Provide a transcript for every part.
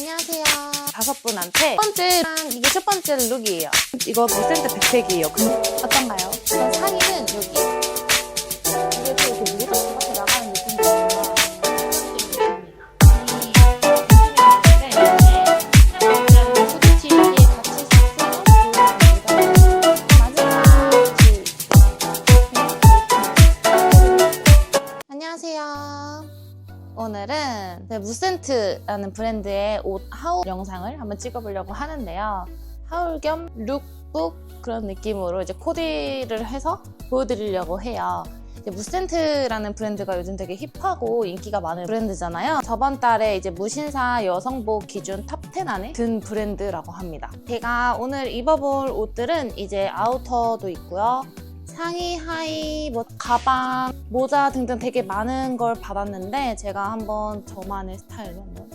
안녕하세요. 다섯 분한테 첫 번째, 이게 첫 번째 룩이에요. 이거 무센트 백팩이에요. 그 어떤가요? 상의는 여기. 오늘은 네, 무센트라는 브랜드의 옷 하울 영상을 한번 찍어보려고 하는데요. 하울 겸 룩북 그런 느낌으로 이제 코디를 해서 보여드리려고 해요. 무센트라는 브랜드가 요즘 되게 힙하고 인기가 많은 브랜드잖아요. 저번 달에 이제 무신사 여성복 기준 탑 10 안에 든 브랜드라고 합니다. 제가 오늘 입어볼 옷들은 이제 아우터도 있고요. 상의, 하의, 뭐 가방, 모자 등등 되게 많은 걸 받았는데 제가 한번 저만의 스타일로 한번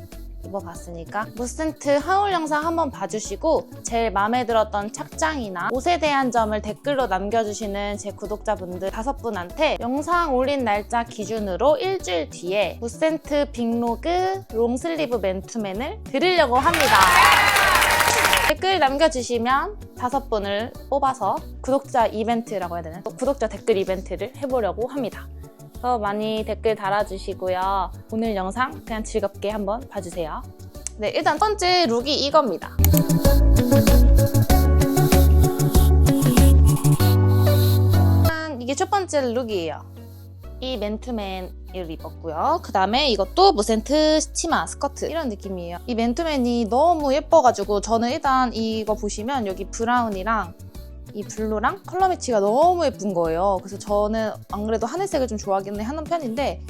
입어봤으니까 무센트 하울 영상 한번 봐주시고 제일 마음에 들었던 착장이나 옷에 대한 점을 댓글로 남겨주시는 제 구독자분들 다섯 분한테 영상 올린 날짜 기준으로 일주일 뒤에 무센트 빅로그 롱슬리브 맨투맨을 드리려고 합니다. 댓글 남겨주시면 다섯 분을 뽑아서 구독자 이벤트라고 해야 되나? 구독자 댓글 이벤트를 해보려고 합니다. 그래서 많이 댓글 달아주시고요. 오늘 영상 그냥 즐겁게 한번 봐주세요. 네, 일단 첫 번째 룩이 이겁니다. 이게 첫 번째 룩이에요. 이 맨투맨을 입었고요. 그 다음에 이것도 무센트 치마 스커트 이런 느낌이에요. 이 맨투맨이 너무 예뻐가지고 저는 일단 이거 보시면 여기 브라운이랑 이 블루랑 컬러 매치가 너무 예쁜 거예요. 그래서 저는 안 그래도 하늘색을 좀 좋아하기는 하는 편인데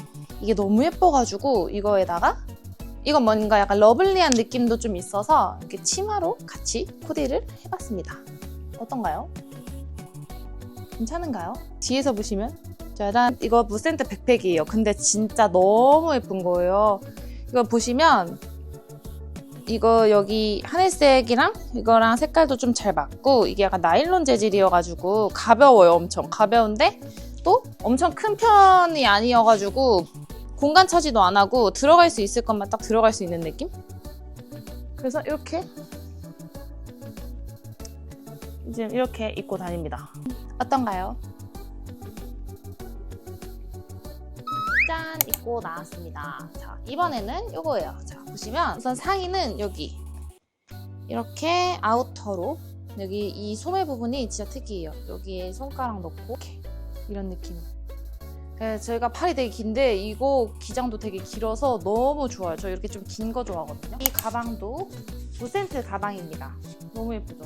이게 너무 예뻐가지고 이거에다가 이건 뭔가 약간 러블리한 느낌도 좀 있어서 이렇게 치마로 같이 코디를 해봤습니다. 어떤가요? 괜찮은가요? 뒤에서 보시면 짜란 이거 무센트 백팩이에요. 근데 진짜 너무 예쁜 거예요. 이거 보시면 이거 여기 하늘색이랑 이거랑 색깔도 좀 잘 맞고 이게 약간 나일론 재질이어가지고 가벼워요. 엄청 가벼운데 또 엄청 큰 편이 아니어가지고 공간 차지도 안 하고 들어갈 수 있을 것만 딱 들어갈 수 있는 느낌? 그래서 이렇게 이제 이렇게 입고 다닙니다. 어떤가요? 짠 입고 나왔습니다. 자 이번에는 이거예요. 자 보시면 우선 상의는 여기 이렇게 아우터로 여기 이 소매 부분이 진짜 특이해요. 여기에 손가락 넣고 이렇게 이런 느낌. 그래서 저희가 팔이 되게 긴데 이거 기장도 되게 길어서 너무 좋아요. 저 이렇게 좀 긴 거 좋아하거든요. 이 가방도 무센트 가방입니다. 너무 예쁘죠?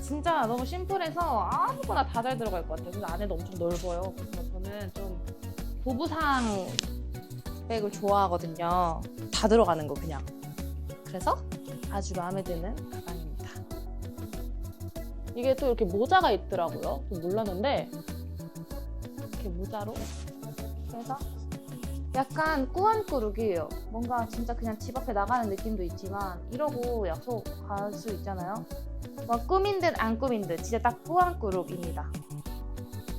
진짜 너무 심플해서 아무거나 다 잘 들어갈 것 같아요. 그래서 안에도 엄청 넓어요. 그래서 저는 좀 보부상 백을 좋아하거든요. 다 들어가는 거 그냥. 그래서 아주 마음에 드는 가방입니다. 이게 또 이렇게 모자가 있더라고요. 또 몰랐는데 이렇게 모자로 그래서 약간 꾸안꾸 룩이에요. 뭔가 진짜 그냥 집 앞에 나가는 느낌도 있지만 이러고 약속 갈 수 있잖아요. 뭐 꾸민 듯 안 꾸민 듯 진짜 딱 꾸안꾸 룩입니다.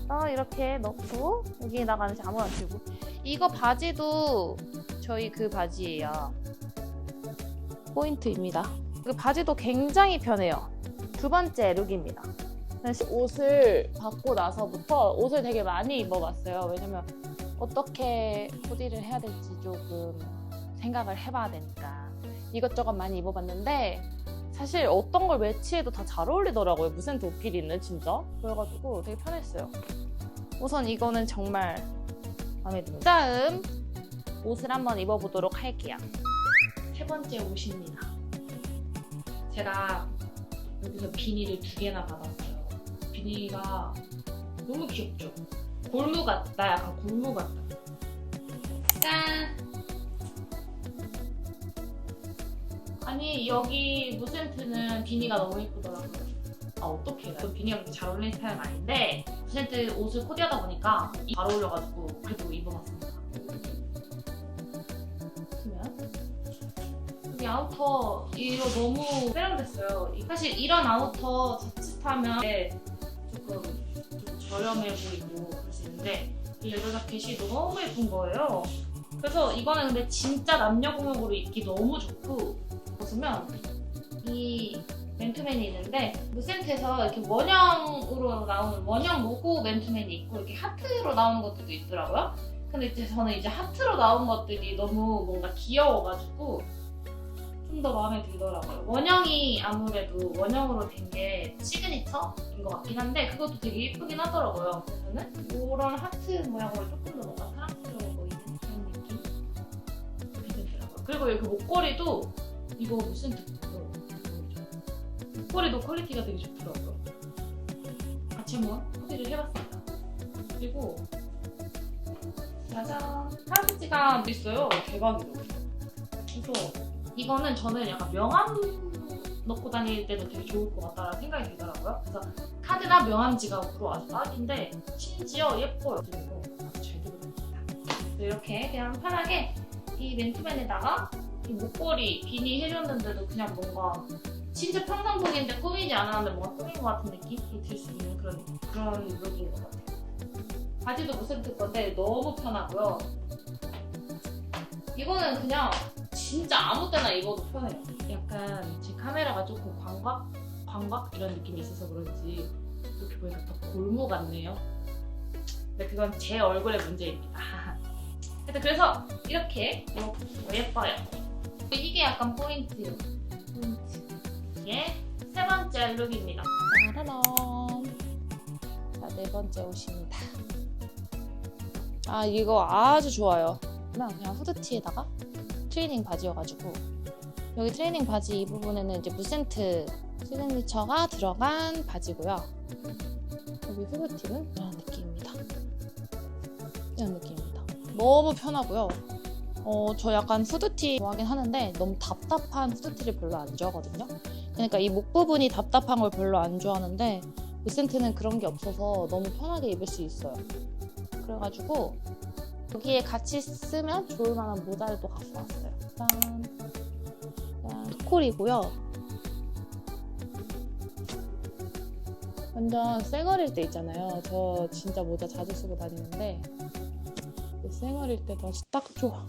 어, 이렇게 넣고 여기 나가는 아무나 들고 이거 바지도 저희 그 바지예요. 포인트입니다. 그 바지도 굉장히 편해요. 두 번째 룩입니다. 옷을 받고 나서부터 옷을 되게 많이 입어봤어요. 왜냐면 어떻게 코디를 해야 될지 조금 생각을 해봐야 되니까 이것저것 많이 입어봤는데 사실 어떤 걸 매치해도 다 잘 어울리더라고요. 무슨 도끼리는 진짜. 그래가지고 되게 편했어요. 우선 이거는 정말 마음에 듭니다. 다음 옷을 한번 입어보도록 할게요. 세 번째 옷입니다. 제가 여기서 비니를 두 개나 받았어요. 비니가 너무 귀엽죠? 골무 같다. 약간 골무 같다. 짠! 아니 여기 무센트는 비니가 너무 예쁘더라고요. 아 어떡해 나 비니가 그렇게 잘 어울리는 스타일은 아닌데 무센트 옷을 코디하다 보니까 잘 어울려가지고 그래도 입어봤습니다. 보시면 이 아우터 이거 너무 세련됐어요. 사실 이런 아우터 자칫하면 조금 좀 저렴해 보이고 그럴 수 있는데 이 레더 자켓이 너무 예쁜 거예요. 그래서 이거는 근데 진짜 남녀 공용으로 입기 너무 좋고 보면 이 맨투맨이 있는데 무센트에서 이렇게 원형으로 나오는 원형 로고 맨투맨이 있고 이렇게 하트로 나오는 것들도 있더라고요. 근데 이제 저는 이제 하트로 나온 것들이 너무 뭔가 귀여워가지고 좀 더 마음에 들더라고요. 원형이 아무래도 원형으로 된 게 시그니처인 것 같긴 한데 그것도 되게 예쁘긴 하더라고요. 그래서는 이런 하트 모양으로 조금 더 뭔가 사랑스러워 보이는 그런 느낌 이렇게 되더라고요. 그리고 여기 목걸이도 이거 무슨 뜻이에요? 목걸이도 퀄리티가 되게 좋더라고요. 같이 한번 소개를 해봤습니다. 그리고 짜잔 사진지가 있어요. 대박이죠. 그래서 이거는 저는 약간 명함 넣고 다닐 때도 되게 좋을 것 같다라는 생각이 들더라고요. 그래서 카드나 명함 지갑으로 아주 딱인데 심지어 예뻐요. 그리고 아주 잘 들어갑니다. 이렇게 그냥 편하게 이 맨투맨에다가 이 목걸이 비니 해줬는데도 그냥 뭔가 진짜 평상복인데 꾸미지 않았는데 뭔가 꾸민 것 같은 느낌이 들 수 있는 그런 그런 룩인 것 같아요. 바지도 무센트 건데 너무 편하고요. 이거는 그냥 진짜 아무 때나 입어도 편해요. 약간 제 카메라가 조금 광각? 광각? 이런 느낌이 있어서 그런지 이렇게 보니까 더 골무 같네요. 근데 그건 제 얼굴의 문제입니다. 하여튼 그래서 이렇게 뭐 예뻐요. 이게 약간 포인트예요. 포인트. 이게 세 번째 룩입니다. 짜라란. 자, 네 번째 옷입니다. 아, 이거 아주 좋아요. 그냥 그냥 후드티에다가 트레이닝 바지여가지고 여기 트레이닝 바지 이 부분에는 이제 무센트 시그니처가 들어간 바지고요. 여기 후드티는 이런 느낌입니다. 이런 느낌입니다. 너무 편하고요. 어, 저 약간 후드티 좋아하긴 하는데 너무 답답한 후드티를 별로 안 좋아하거든요. 그러니까 이 목 부분이 답답한 걸 별로 안 좋아하는데 무센트는 그런 게 없어서 너무 편하게 입을 수 있어요. 그래가지고 여기에 같이 쓰면 좋을 만한 모자를 또 갖고 왔어요. 짠. 짠. 콜이고요. 완전 쌩얼일 때 있잖아요. 저 진짜 모자 자주 쓰고 다니는데 이 쌩얼일 때도 아주 딱 좋아.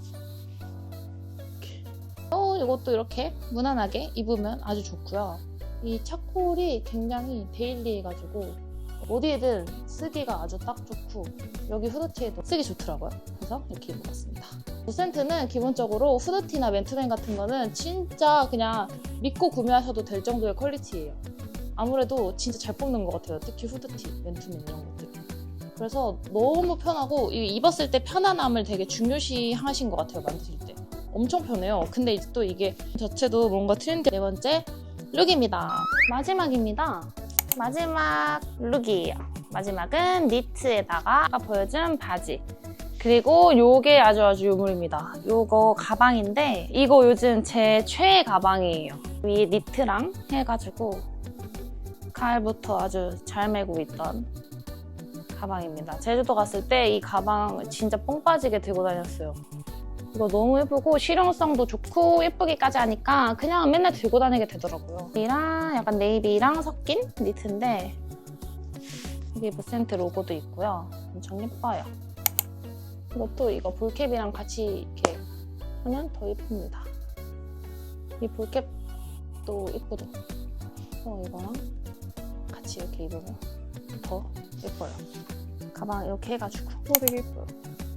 어, 이것도 이렇게 무난하게 입으면 아주 좋고요. 이 차콜이 굉장히 데일리해가지고 어디에든 쓰기가 아주 딱 좋고 여기 후드티에도 쓰기 좋더라고요. 그래서 이렇게 입어봤습니다. 무센트는 기본적으로 후드티나 맨투맨 같은 거는 진짜 그냥 믿고 구매하셔도 될 정도의 퀄리티예요. 아무래도 진짜 잘 뽑는 것 같아요. 특히 후드티, 맨투맨 이런 것들. 그래서 너무 편하고 이 입었을 때 편안함을 되게 중요시 하신 것 같아요. 만드실 때. 엄청 편해요. 근데 이제 또 이게 자체도 뭔가 트렌디 네 번째 룩입니다. 마지막입니다. 마지막 룩이에요. 마지막은 니트에다가 아까 보여준 바지. 그리고 요게 아주 아주 유물입니다. 요거 가방인데 이거 요즘 제 최애 가방이에요. 위에 니트랑 해가지고 가을부터 아주 잘 메고 있던 가방입니다. 제주도 갔을 때 이 가방 진짜 뽕 빠지게 들고 다녔어요. 이거 너무 예쁘고 실용성도 좋고 예쁘기까지 하니까 그냥 맨날 들고 다니게 되더라고요. 이랑 약간 네이비랑 섞인 니트인데 여기 무센트 로고도 있고요. 엄청 예뻐요. 이것도 이거 볼캡이랑 같이 이렇게 하면 더 예쁩니다. 이 볼캡도 예쁘죠? 그래서 이거랑 같이 이렇게 입으면 더 예뻐요. 가방 이렇게 해가지고 어, 되게 예뻐요.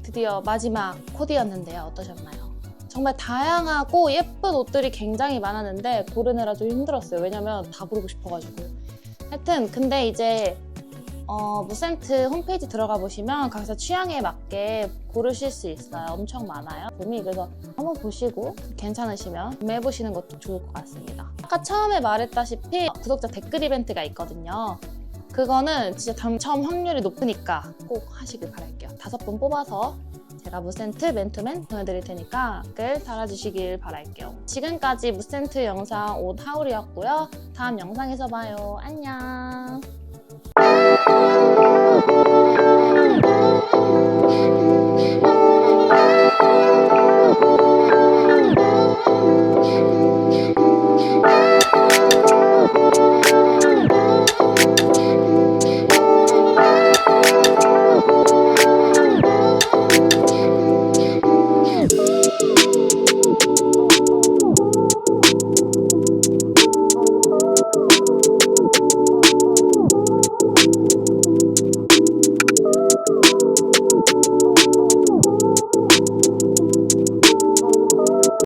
드디어 마지막 코디였는데요. 어떠셨나요? 정말 다양하고 예쁜 옷들이 굉장히 많았는데 고르느라 좀 힘들었어요. 왜냐면 다 고르고 싶어가지고. 하여튼 근데 이제 어, 무센트 홈페이지 들어가 보시면 각자 취향에 맞게 고르실 수 있어요. 엄청 많아요. 봄이 그래서 한번 보시고 괜찮으시면 구매해 보시는 것도 좋을 것 같습니다. 아까 처음에 말했다시피 구독자 댓글 이벤트가 있거든요. 그거는 진짜 당첨 확률이 높으니까 꼭 하시길 바랄게요. 다섯 분 뽑아서 제가 무센트 맨투맨 보내드릴 테니까 댓글 달아주시길 바랄게요. 지금까지 무센트 영상 옷 하울이었고요. 다음 영상에서 봐요. 안녕.